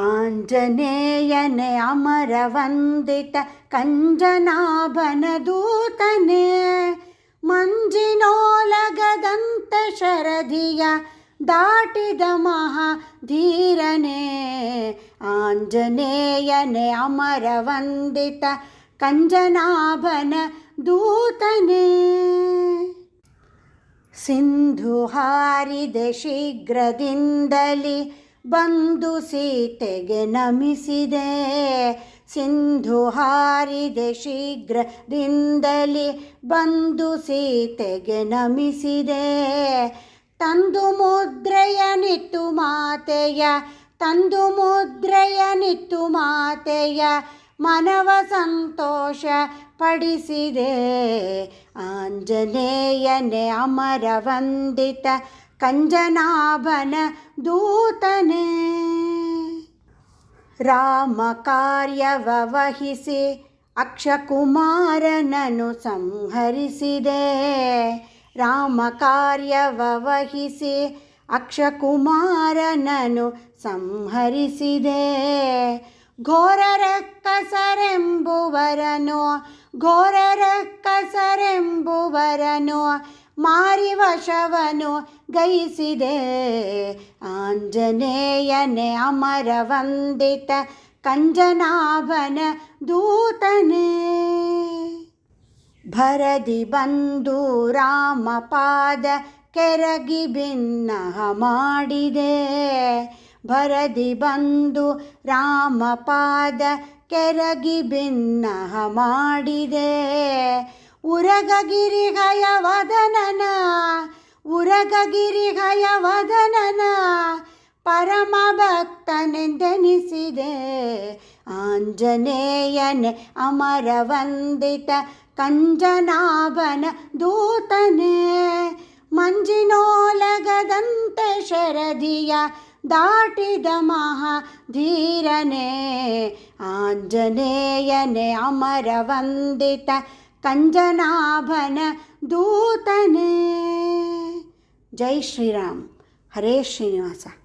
आञ्जनेयने अमरवन्दित कञ्जनाभनदूतने दूतने मञ्जिनो लगदन्तशरधिया दाटिदमहा धीरने आञ्जनेयने अमरवन्दित कञ्जनाभन दूतने सिन्धु शीघ्रदिन्दलि ಬಂದು ಸೀತೆಗೆ ನಮಿಸಿದೆ. ಸಿಂಧು ಹಾರಿದೆ ಶೀಘ್ರದಿಂದಲಿ ಬಂದು ಸೀತೆಗೆ ನಮಿಸಿದೆ. ತಂದು ಮುದ್ರೆಯ ನಿತ್ತು ಮಾತೆಯ, ತಂದು ಮುದ್ರೆಯ ನಿತ್ತು ಮಾತೆಯ ಮನವ ಸಂತೋಷ ಪಡಿಸಿದೆ. ಆಂಜನೇಯನೆ ಅಮರ ವಂದಿತ ಕಂಜನಾಭನ ದೂತನೆ. ರಾಮ ಕಾರ್ಯವ ವಹಿಸಿ ಅಕ್ಷಕುಮಾರನನು ಸಂಹರಿಸಿದೆ. ರಾಮ ಕಾರ್ಯವ ವಹಿಸಿ ಅಕ್ಷಕುಮಾರನನು ಸಂಹರಿಸಿದೆ. ಘೋರರಕ್ಕಸರೆಂಬುವರನು ಘೋರರಕ್ಕಸರೆಂಬುವರನು ಮಾರಿ ವಶವನು ಗೈಸಿದೆ. ಆಂಜನೇಯನೆ ಅಮರ ವಂದಿತ ಕಂಜನಾಭನ ದೂತನೇ. ಭರದಿ ಬಂದು ರಾಮ ಪಾದ ಕೆರಗಿ ಭಿನ್ನ ಮಾಡಿದೆ. ಭರದಿ ಬಂದು ರಾಮ ಪಾದ ಕೆರಗಿ ಭಿನ್ನ ಮಾಡಿದೆ. ಉರಗಗಿರಿಗಯ ವದನನ ಉರಗಗಿರಿಗಯ ವದನನ ಪರಮ ಭಕ್ತನೆಂದೆನಿಸಿದೆ ಆಂಜನೇಯನೆ ಅಮರ ವಂದಿತ ಕಂಜನಾಭನ ದೂತನೇ, ಮಂಜಿನೋಲಗದಂತೆ ಶರದಿಯ ದಾಟಿದ ಮಹಾ ಧೀರನೆ ಆಂಜನೇಯನೆ ಅಮರ ವಂದಿತ கஞ்சனாபன தூதனே. ஜெய் ஸ்ரீராம். ஹரே ஸ்ரீனிவாசா.